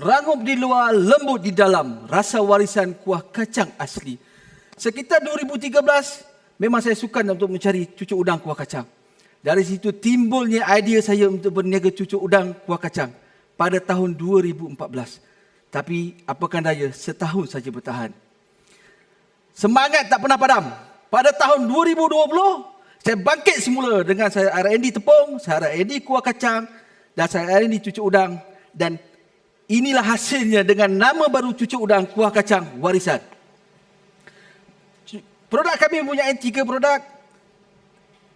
Rangup di luar, lembut di dalam. Rasa warisan kuah kacang asli. Sekitar 2013, memang saya suka untuk mencari cucuk udang kuah kacang. Dari situ timbulnya idea saya untuk berniaga cucuk udang kuah kacang pada tahun 2014. Tapi apakah daya, setahun saja bertahan. Semangat tak pernah padam. Pada tahun 2020, saya bangkit semula dengan saya R&D tepung, saya R&D kuah kacang dan saya R&D cucuk udang dan inilah hasilnya dengan nama baru cucuk udang kuah kacang warisan. Produk kami mempunyai tiga produk.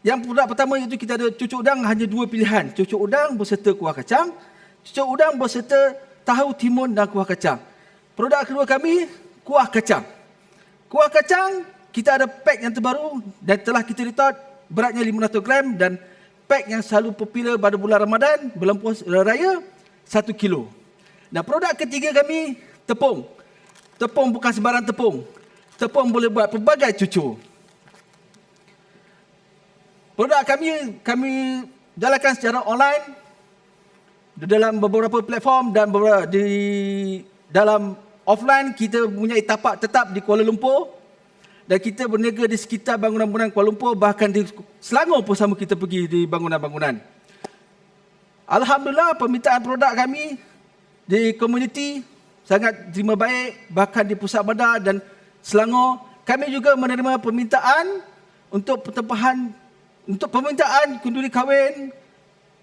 Yang produk pertama itu kita ada cucuk udang hanya dua pilihan. Cucuk udang berserta kuah kacang. Cucuk udang berserta tahu timun dan kuah kacang. Produk kedua kami kuah kacang. Kuah kacang kita ada pack yang terbaru dan telah kita retort beratnya 500 gram dan pack yang selalu popular pada bulan Ramadan, puasa raya, 1 kilo. Dan produk ketiga kami, tepung. Tepung bukan sebarang tepung. Tepung boleh buat pelbagai cucu. Produk kami, kami jalankan secara online di dalam beberapa platform dan beberapa di dalam offline kita punya tapak tetap di Kuala Lumpur dan kita berniaga di sekitar bangunan-bangunan Kuala Lumpur bahkan di Selangor pun sama kita pergi di bangunan-bangunan. Alhamdulillah permintaan produk kami di komuniti sangat terima baik bahkan di pusat bandar dan Selangor kami juga menerima permintaan untuk pertempahan untuk permintaan kunduli kahwin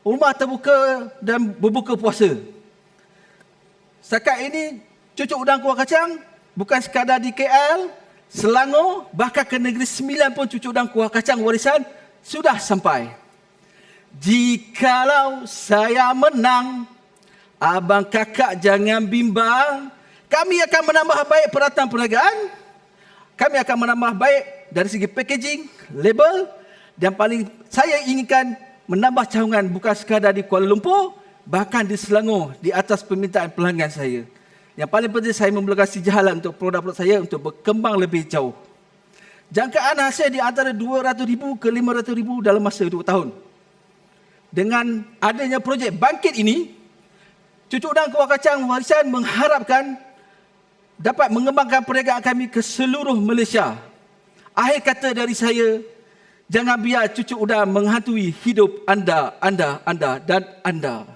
rumah terbuka dan berbuka puasa. Setakat ini cucuk udang kuah kacang bukan sekadar di KL Selangor, bahkan ke negeri sembilan pun cucu dan kuah kacang warisan sudah sampai. Jikalau saya menang, abang kakak jangan bimbang. Kami akan menambah baik peralatan perniagaan. Kami akan menambah baik dari segi packaging, label. Dan paling saya inginkan menambah cawangan bukan sekadar di Kuala Lumpur, bahkan di Selangor di atas permintaan pelanggan saya. Yang paling penting saya memulakan jalan untuk produk-produk saya untuk berkembang lebih jauh. Jangkaan hasil di antara 200,000 ke 500,000 dalam masa 2 tahun. Dengan adanya projek bangkit ini, Cucuk dan Kuah Kacang Warisan mengharapkan dapat mengembangkan perniagaan kami ke seluruh Malaysia. Akhir kata dari saya, jangan biar cucuk udang menghantui hidup anda, anda, anda dan anda.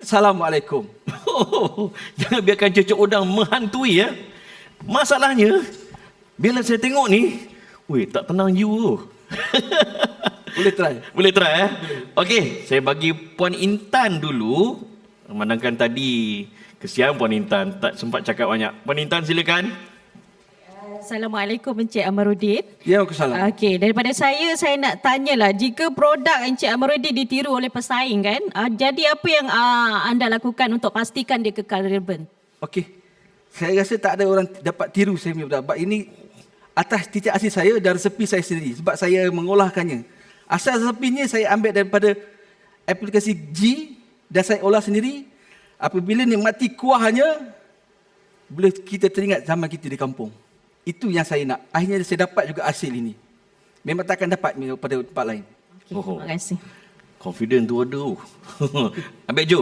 Assalamualaikum. Oh, jangan biarkan cucuk udang menghantui ya. Masalahnya, bila saya tengok ni, weh tak tenang you. Boleh try. Boleh try eh? Okey, saya bagi Puan Intan dulu. Memandangkan tadi, kesian Puan Intan, tak sempat cakap banyak. Puan Intan silakan. Assalamualaikum Encik Amarudin. Ya, aku salah. Okey, daripada saya saya nak tanyalah jika produk Encik Amarudin ditiru oleh pesaing kan, uh, jadi apa yang uh, anda lakukan untuk pastikan dia kekal relevan? Okey. Saya rasa tak ada orang dapat tiru saya punya produk. Sebab ini atas titik asli saya dan resepi saya sendiri. Sebab saya mengolahkannya. Asal resepinya saya ambil daripada aplikasi G dan saya olah sendiri. Apabila nikmati kuahnya, boleh kita teringat zaman kita di kampung. Itu yang saya nak. Akhirnya saya dapat juga hasil ini. Memang takkan dapat pada tempat lain. Okay, Oh. Terima kasih. Confident tu ada. Ambil Jo.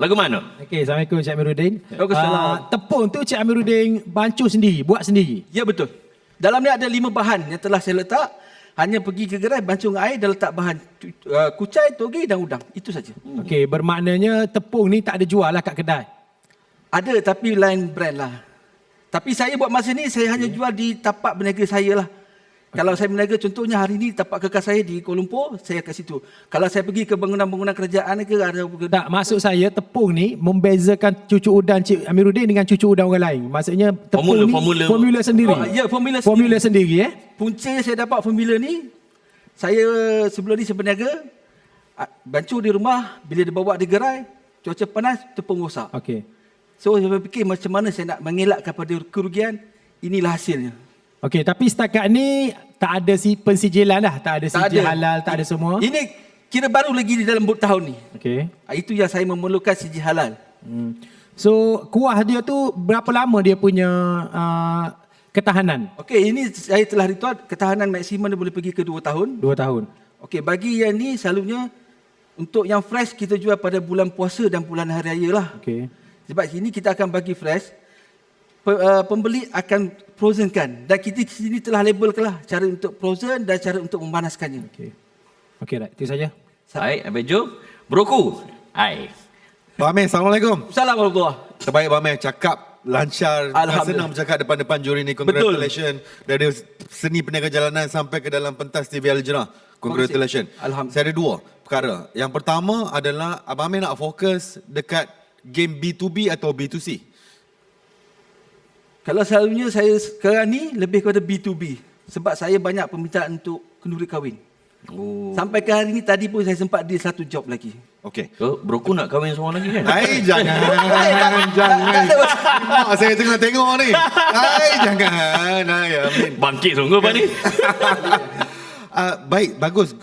Lagu mana? Okey, Assalamualaikum Cik Amiruddin. Waalaikumsalam. Ah, tepung tu Cik Amiruddin bancuh sendiri, buat sendiri. Ya betul. Dalam ni ada lima bahan yang telah saya letak. Hanya pergi ke gerai, bancung air dan letak bahan uh, kucai, toge dan udang. Itu saja. Okey, bermaknanya tepung ni tak ada jual lah kat kedai. Ada tapi lain brand lah. Tapi saya buat masa ni saya hanya jual di tapak berniaga saya lah. Kalau saya berniaga contohnya hari ni tapak kekal saya di Kuala Lumpur, saya kat situ. Kalau saya pergi ke bangunan-bangunan kerajaan ke ada Tak, maksud saya tepung ni membezakan cucu udang Cik Amiruddin dengan cucu udang orang lain. Maksudnya tepung Formula- ni formula- formula sendiri. Oh, ya, formula sendiri. Formula sendiri eh. Punca saya dapat formula ni, saya sebelum ni saya berniaga, ah, bancur di rumah, bila dia bawa di gerai, cuaca panas, tepung rosak. Okey. So saya fikir macam mana saya nak mengelakkan pada kerugian, inilah hasilnya. Okey, tapi setakat ni tak ada si pensijilan dah, tak ada sijil halal, tak ada semua. Ini kira baru lagi di dalam tahun ni. Okey. Ah, Itu yang saya memerlukan sijil halal. Hmm. So kuah dia tu berapa lama dia punya uh, ketahanan? Okey, ini saya telah ritual ketahanan maksimum dia boleh pergi ke 2 tahun. Dua tahun. Okey, bagi yang ni selalunya untuk yang fresh kita jual pada bulan puasa dan bulan hari raya lah. Okey. Sebab sini kita akan bagi fresh. Pe, uh, pembeli akan frozenkan dan kita di sini telah labelkanlah cara untuk frozen dan cara untuk memanaskannya. Okey. Okey, right. Itu saja. Baik, Abang Jo. Broku. Hai. Pak Amir, Assalamualaikum. Assalamualaikum. Terbaik Pak Amir, cakap lancar. Alhamdulillah. Senang bercakap depan-depan juri ni. Congratulations. Dari seni peniaga jalanan sampai ke dalam pentas TV Al-Jannah. Congratulations. Alhamdulillah. Saya ada dua perkara. Yang pertama adalah Abang Amir nak fokus dekat game B2B atau B2C? Kalau selalunya saya sekarang ni lebih kepada B2B sebab saya banyak permintaan untuk kenduri kahwin. Oh. Sampai ke hari ni tadi pun saya sempat deal satu job lagi. Okey. Oh, broku nak kahwin seorang lagi kan? Hai, jangan. jangan. Mak saya tengah tengok ni. Hai, jangan. Hai, Amin. Bangkit sungguh Pak ni. Uh, baik, bagus.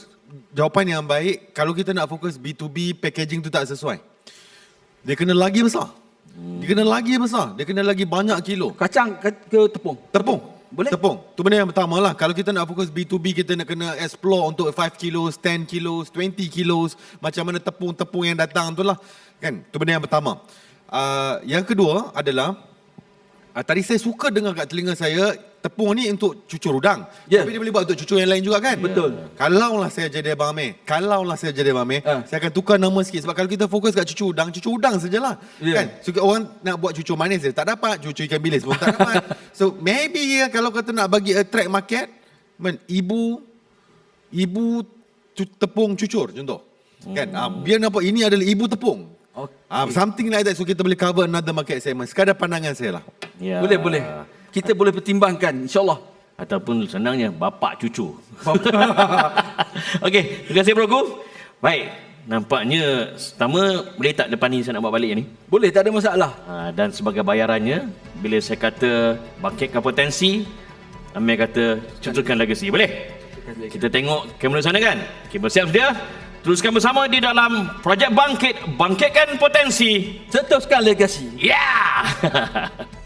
Jawapan yang baik. Kalau kita nak fokus B2B, packaging tu tak sesuai. Dia kena lagi besar. Dia kena lagi besar. Dia kena lagi banyak kilo. Kacang ke, ke tepung. Tepung. Boleh? Tepung. Tu benda yang pertama lah. Kalau kita nak fokus B2B, kita nak kena explore untuk 5 kilos, 10 kilos, 20 kilos. Macam mana tepung-tepung yang datang tu lah. Kan? Tu benda yang pertama. Uh, yang kedua adalah, uh, tadi saya suka dengar kat telinga saya, tepung ni untuk cucur udang. Ya. Tapi dia boleh buat untuk cucur yang lain juga kan? Betul. Kalaulah saya jadi Abang Amir, kalaulah saya jadi Abang Amir, Ah. saya akan tukar nama sikit. Sebab kalau kita fokus kat cucur udang, cucur udang sajalah. Ya. Kan? So orang nak buat cucur manis dia tak dapat, cucur ikan bilis pun tak dapat. so maybe ya, kalau kata nak bagi attract market, men, ibu ibu cu- tepung cucur contoh. Kan? Ah, biar nampak ini adalah ibu tepung. Okey. Ah, something like that so kita boleh cover another market segment. Sekadar pandangan saya lah. Ya. Boleh, boleh. Kita boleh pertimbangkan insyaAllah. Ataupun senangnya bapak cucu. Okey, terima kasih broku. Baik, nampaknya pertama boleh tak depan ni saya nak bawa balik ni? Boleh, tak ada masalah. Ha, dan sebagai bayarannya, bila saya kata bangkitkan potensi, Amir kata cucurkan legacy. Boleh? Kita tengok kamera sana kan? Okey, bersiap sedia? Teruskan bersama di dalam projek bangkit, bangkitkan potensi. Seteruskan legasi. Yeah!